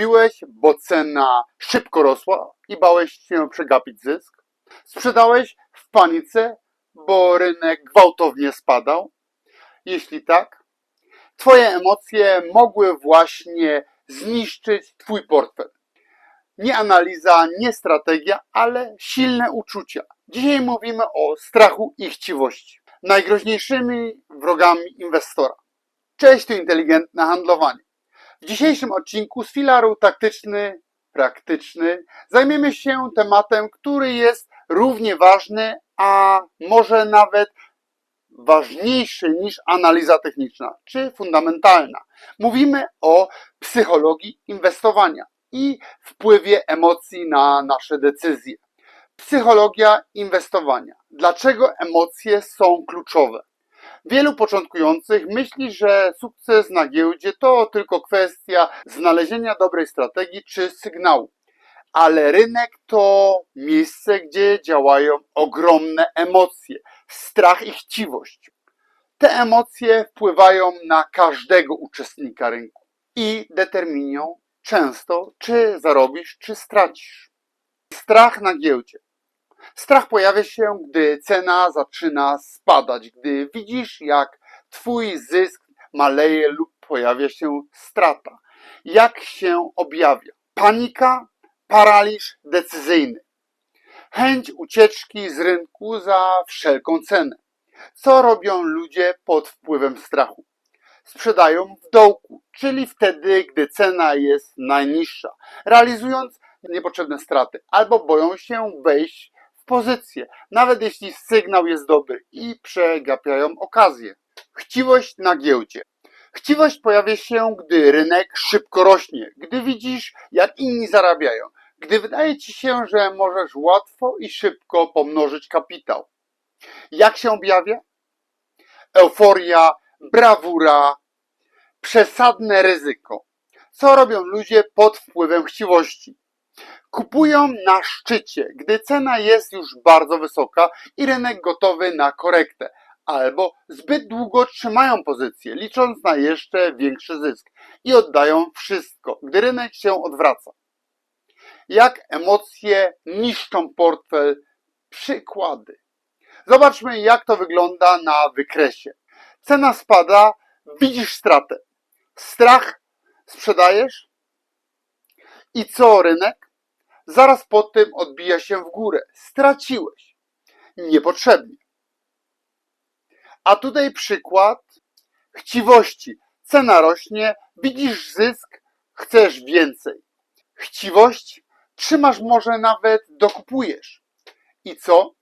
Kupiłeś, bo cena szybko rosła i bałeś się przegapić zysk? Sprzedałeś w panice, bo rynek gwałtownie spadał? Jeśli tak, Twoje emocje mogły właśnie zniszczyć Twój portfel. Nie analiza, nie strategia, ale silne uczucia. Dzisiaj mówimy o strachu i chciwości. Najgroźniejszymi wrogami inwestora. Cześć, tu inteligentne handlowanie. W dzisiejszym odcinku z filaru taktyczny, praktyczny zajmiemy się tematem, który jest równie ważny, a może nawet ważniejszy niż analiza techniczna czy fundamentalna. Mówimy o psychologii inwestowania i wpływie emocji na nasze decyzje. Psychologia inwestowania. Dlaczego emocje są kluczowe? Wielu początkujących myśli, że sukces na giełdzie to tylko kwestia znalezienia dobrej strategii czy sygnału. Ale rynek to miejsce, gdzie działają ogromne emocje, strach i chciwość. Te emocje wpływają na każdego uczestnika rynku i determinują często, czy zarobisz, czy stracisz. Strach na giełdzie. Strach pojawia się, gdy cena zaczyna spadać, gdy widzisz, jak Twój zysk maleje lub pojawia się strata. Jak się objawia? Panika, paraliż decyzyjny, chęć ucieczki z rynku za wszelką cenę. Co robią ludzie pod wpływem strachu? Sprzedają w dołku, czyli wtedy, gdy cena jest najniższa, realizując niepotrzebne straty, albo boją się wejść pozycję, nawet jeśli sygnał jest dobry i przegapiają okazję. Chciwość na giełdzie. Chciwość pojawia się, gdy rynek szybko rośnie, gdy widzisz, jak inni zarabiają, gdy wydaje ci się, że możesz łatwo i szybko pomnożyć kapitał. Jak się objawia? Euforia, brawura, przesadne ryzyko. Co robią ludzie pod wpływem chciwości? Kupują na szczycie, gdy cena jest już bardzo wysoka i rynek gotowy na korektę, albo zbyt długo trzymają pozycję, licząc na jeszcze większy zysk i oddają wszystko, gdy rynek się odwraca. Jak emocje niszczą portfel? Przykłady. Zobaczmy, jak to wygląda na wykresie. Cena spada, widzisz stratę. Strach sprzedajesz? I co rynek? Zaraz po tym odbija się w górę. Straciłeś. Niepotrzebnie. A tutaj przykład chciwości. Cena rośnie, widzisz zysk, chcesz więcej. Chciwość trzymasz, może nawet dokupujesz. I co?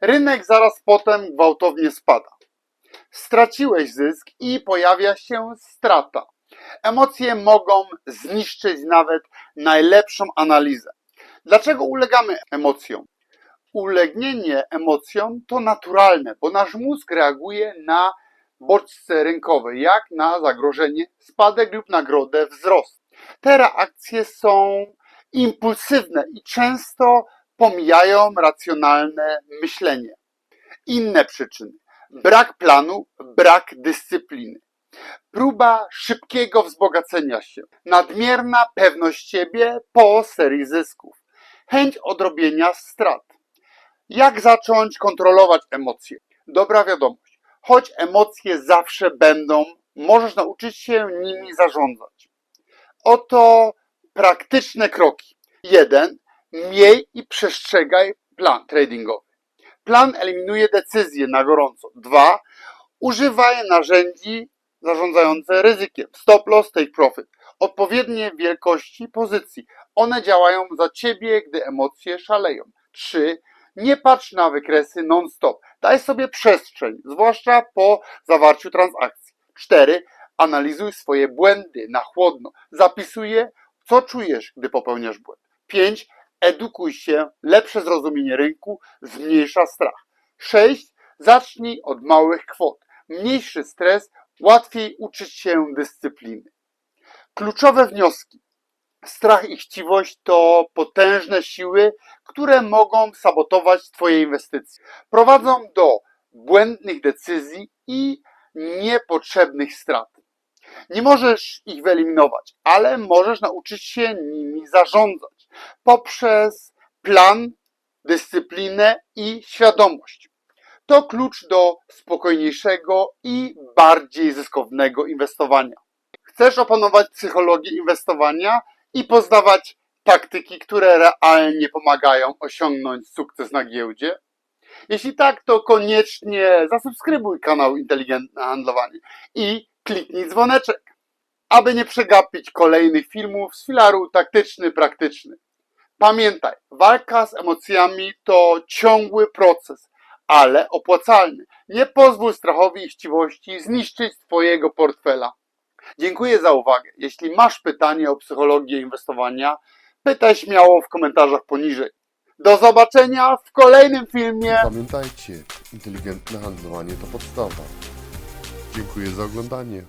Rynek zaraz potem gwałtownie spada. Straciłeś zysk i pojawia się strata. Emocje mogą zniszczyć nawet najlepszą analizę. Dlaczego ulegamy emocjom? Ulegnienie emocjom to naturalne, bo nasz mózg reaguje na bodźce rynkowe, jak na zagrożenie, spadek lub nagrodę, wzrost. Te reakcje są impulsywne i często pomijają racjonalne myślenie. Inne przyczyny. Brak planu, brak dyscypliny. Próba szybkiego wzbogacenia się. Nadmierna pewność siebie po serii zysków. Chęć odrobienia strat. Jak zacząć kontrolować emocje? Dobra wiadomość. Choć emocje zawsze będą, możesz nauczyć się nimi zarządzać. Oto praktyczne kroki. Jeden. Miej i przestrzegaj plan tradingowy. Plan eliminuje decyzje na gorąco. Dwa. Używaj narzędzi zarządzające ryzykiem. Stop loss, take profit. Odpowiednie wielkości pozycji. One działają za ciebie, gdy emocje szaleją. Trzy. Nie patrz na wykresy non-stop. Daj sobie przestrzeń, zwłaszcza po zawarciu transakcji. Cztery. Analizuj swoje błędy na chłodno. Zapisuj je, co czujesz, gdy popełniasz błąd. 5. Edukuj się, lepsze zrozumienie rynku zmniejsza strach. 6. Zacznij od małych kwot. Mniejszy stres, łatwiej uczyć się dyscypliny. Kluczowe wnioski. Strach i chciwość to potężne siły, które mogą sabotować Twoje inwestycje. Prowadzą do błędnych decyzji i niepotrzebnych strat. Nie możesz ich wyeliminować, ale możesz nauczyć się nimi zarządzać poprzez plan, dyscyplinę i świadomość. To klucz do spokojniejszego i bardziej zyskownego inwestowania. Chcesz opanować psychologię inwestowania i poznawać taktyki, które realnie pomagają osiągnąć sukces na giełdzie? Jeśli tak, to koniecznie zasubskrybuj kanał Inteligentne Handlowanie i kliknij dzwoneczek, aby nie przegapić kolejnych filmów z filaru taktyczny, praktyczny. Pamiętaj, walka z emocjami to ciągły proces, ale opłacalny. Nie pozwól strachowi i chciwości zniszczyć Twojego portfela. Dziękuję za uwagę. Jeśli masz pytanie o psychologię inwestowania, pytaj śmiało w komentarzach poniżej. Do zobaczenia w kolejnym filmie. Pamiętajcie, inteligentne handlowanie to podstawa. Dziękuję za oglądanie.